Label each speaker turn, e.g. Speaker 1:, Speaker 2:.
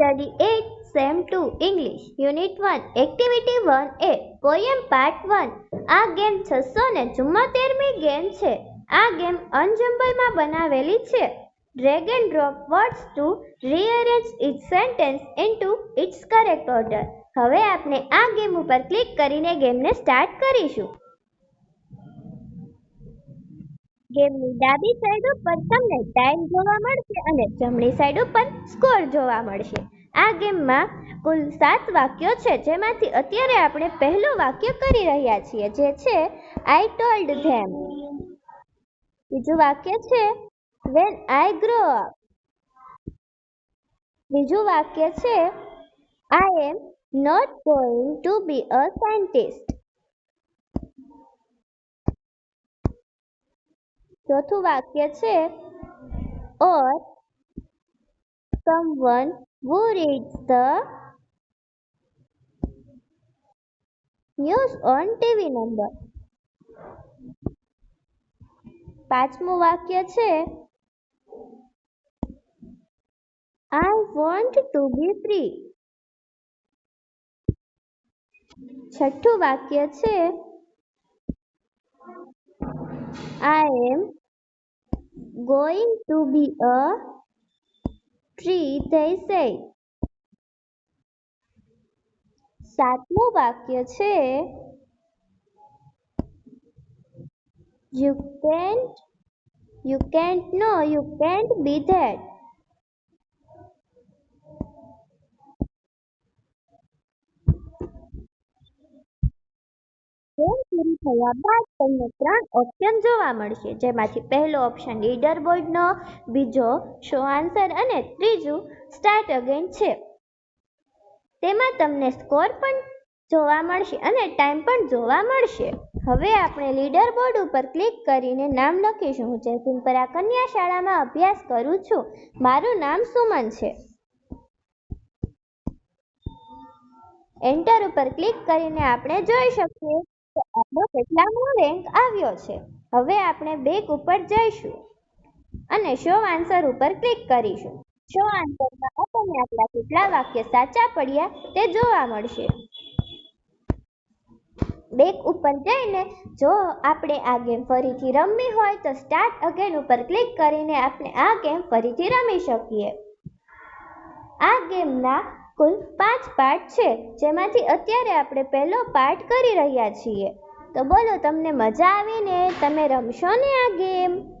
Speaker 1: Study 8, Sem 2, English, Unit 1, Activity 1A, Poem Part 1. આ game છસો ને ચુમ્મોતેરમી ગેમ છે. આ ગેમ અનજમ્બલમાં બનાવેલી છે. Drag and drop words to rearrange it sentence into its correct order હવે આપણે આ ગેમ ઉપર ક્લિક કરીને ગેમને સ્ટાર્ટ કરીશું. ગેમની ડાબી સાઈડ ઉપર તમને ટાઈમ જોવા મળશે અને જમણી સાઈડ ઉપર સ્કોર જોવા મળશે. આ ગેમમાં કુલ સાત વાક્યો છે, જેમાંથી અત્યારે આપણે પહેલું વાક્ય કરી રહ્યા છીએ, જે છે આઈ ટોલ્ડ ધેમ બીજું વાક્ય છે વેન આઈ ગ્રો અપ બીજું વાક્ય છે I am not going to be a scientist ચોથું વાક્ય છે ઓર someone who reads the news on TV number પાંચમું વાક્ય છે I want to be free છઠ્ઠું વાક્ય છે I am going to be a tree they say સાતમું વાક્ય છે you can't you can't no you can't be that game પૂરી થયા બાદ તમને ત્રણ ઓપ્શન જોવા મળશે. જેમાંથી પહેલો ઓપ્શન લીડર બોર્ડનો બીજો શો આન્સર અને ત્રીજું સ્ટાર્ટ અગેન છે. તેમાં તમને સ્કોર પણ જોવા મળશે અને ટાઈમ પણ જોવા મળશે. હવે આપણે લીડર બોર્ડ ઉપર ક્લિક કરીને નામ લખીશું. હું જયસિંહપરા કન્યા શાળામાં અભ્યાસ કરું છું. મારું નામ સુમન છે. એન્ટર ઉપર ક્લિક કરીને આપણે જોઈ શકીએ. આપણો કેટલામો રેન્ક આવ્યો છે? હવે આપણે બેક ઉપર જઈશું અને શો આન્સર ઉપર ક્લિક કરીશું. શો આન્સરમાં આપણને આપણા કેટલા વાક્ય સાચા પડ્યા તે જોવા મળશે. બેક ઉપર જઈને જો આપણે આ ગેમ ફરીથી રમવી હોય તો સ્ટાર્ટ અગેન ઉપર ક્લિક કરીને આપણે આ ગેમ ફરીથી રમી શકીએ. આ ગેમના કુલ પાંચ પાર્ટ છે, જેમાંથી અત્યારે આપણે પહેલો પાર્ટ કરી રહ્યા છીએ. તો બોલો, તમને મજા આવીને તમે રમશો ને આ ગેમ?